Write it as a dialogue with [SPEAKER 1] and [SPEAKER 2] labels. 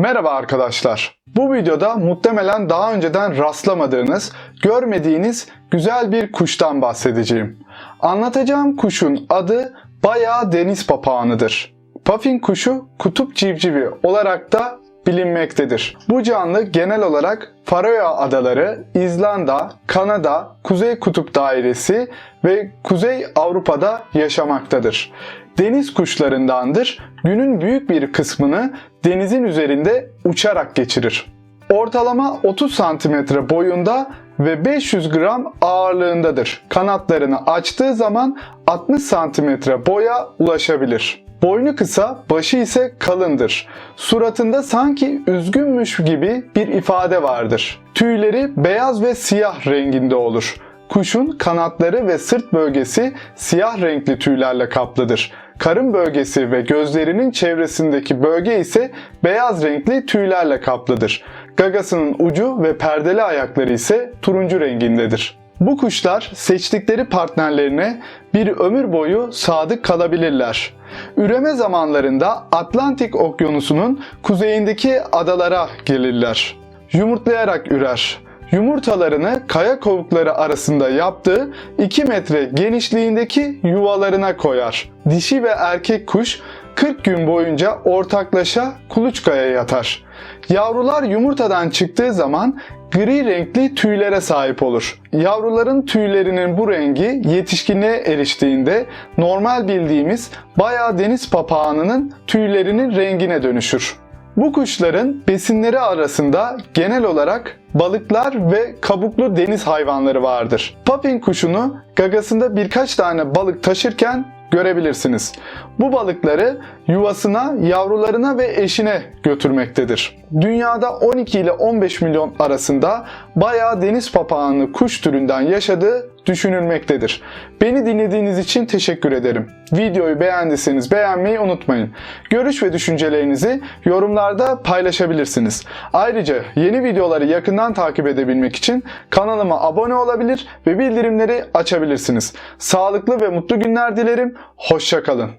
[SPEAKER 1] Merhaba arkadaşlar. Bu videoda muhtemelen daha önceden rastlamadığınız, görmediğiniz güzel bir kuştan bahsedeceğim. Anlatacağım kuşun adı bayağı deniz papağanıdır. Puffin kuşu kutup civcivi olarak da bilinmektedir. Bu canlı genel olarak Faroe Adaları, İzlanda, Kanada, Kuzey Kutup Dairesi ve Kuzey Avrupa'da yaşamaktadır. Deniz kuşlarındandır. Günün büyük bir kısmını denizin üzerinde uçarak geçirir. Ortalama 30 cm boyunda ve 500 gram ağırlığındadır. Kanatlarını açtığı zaman 60 cm boya ulaşabilir. Boynu kısa, başı ise kalındır. Suratında sanki üzgünmüş gibi bir ifade vardır. Tüyleri beyaz ve siyah renginde olur. Kuşun kanatları ve sırt bölgesi siyah renkli tüylerle kaplıdır. Karın bölgesi ve gözlerinin çevresindeki bölge ise beyaz renkli tüylerle kaplıdır. Gagasının ucu ve perdeli ayakları ise turuncu rengindedir. Bu kuşlar seçtikleri partnerlerine bir ömür boyu sadık kalabilirler. Üreme zamanlarında Atlantik Okyanusu'nun kuzeyindeki adalara gelirler. Yumurtlayarak ürer. Yumurtalarını kaya kovukları arasında yaptığı 2 metre genişliğindeki yuvalarına koyar. Dişi ve erkek kuş 40 gün boyunca ortaklaşa kuluçkaya yatar. Yavrular yumurtadan çıktığı zaman gri renkli tüylere sahip olur. Yavruların tüylerinin bu rengi yetişkinliğe eriştiğinde normal bildiğimiz bayağı deniz papağanının tüylerinin rengine dönüşür. Bu kuşların besinleri arasında genel olarak balıklar ve kabuklu deniz hayvanları vardır. Papin kuşunu gagasında birkaç tane balık taşırken görebilirsiniz. Bu balıkları yuvasına, yavrularına ve eşine götürmektedir. Dünyada 12 ile 15 milyon arasında bayağı deniz papağanı kuş türünden yaşadığı düşünülmektedir. Beni dinlediğiniz için teşekkür ederim. Videoyu beğendiyseniz beğenmeyi unutmayın. Görüş ve düşüncelerinizi yorumlarda paylaşabilirsiniz. Ayrıca yeni videoları yakından takip edebilmek için kanalıma abone olabilir ve bildirimleri açabilirsiniz. Sağlıklı ve mutlu günler dilerim. Hoşçakalın.